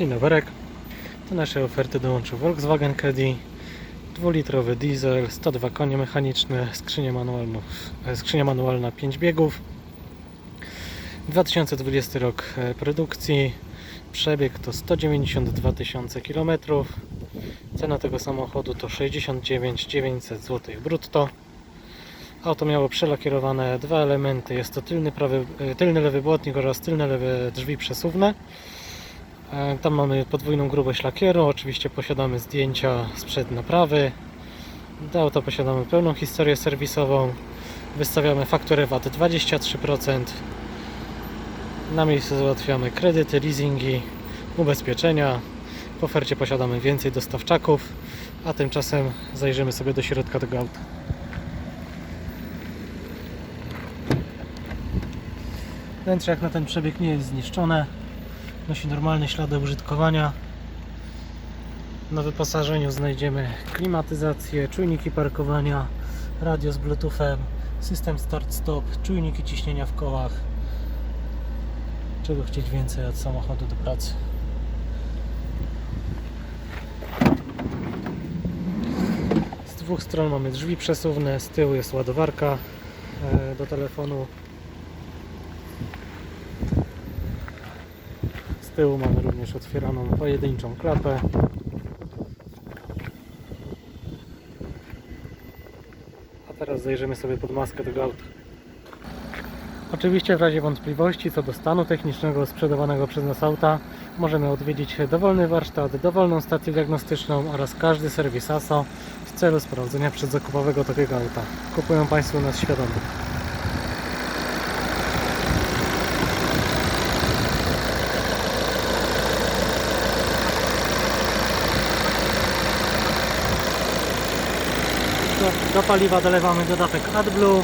Dzień dobry. Do naszej oferty dołączył Volkswagen Caddy, dwulitrowy diesel, 102 konie mechaniczne, skrzynia, manualną, e, skrzynia manualna 5 biegów. 2020 rok e, produkcji, przebieg to 192 tysiące km. Cena tego samochodu to 69 900 zł brutto. Auto miało przelakierowane dwa elementy. Jest to tylny, prawy, e, tylny lewy błotnik oraz tylne lewe drzwi przesuwne. E, Tam mamy podwójną grubość lakieru. Oczywiście posiadamy zdjęcia sprzed naprawy. Do auta posiadamy pełną historię serwisową. Wystawiamy fakturę VAT 23%. Na miejscu załatwiamy kredyty, leasingi, ubezpieczenia. W ofercie posiadamy więcej dostawczaków, a tymczasem zajrzymy sobie do środka tego auta. Wnętrze jak na ten przebieg nie jest zniszczone. Nosi normalne ślady użytkowania. Na wyposażeniu znajdziemy klimatyzację, czujniki parkowania, radio z bluetoothem, system start-stop, czujniki ciśnienia w kołach. Czego chcieć więcej od samochodu do pracy. Z dwóch stron mamy drzwi przesuwne, z tyłu jest ładowarka e, do telefonu. Z tyłu mamy również otwieraną pojedynczą klapę. A teraz zajrzymy sobie pod maskę tego auta. Oczywiście w razie wątpliwości co do stanu technicznego sprzedawanego przez nas auta możemy odwiedzić dowolny warsztat, dowolną stację diagnostyczną oraz każdy serwis ASO w celu sprawdzenia przedzakupowego takiego auta. Kupują Państwo nas świadomie. Do, do paliwa dolewamy dodatek AdBlue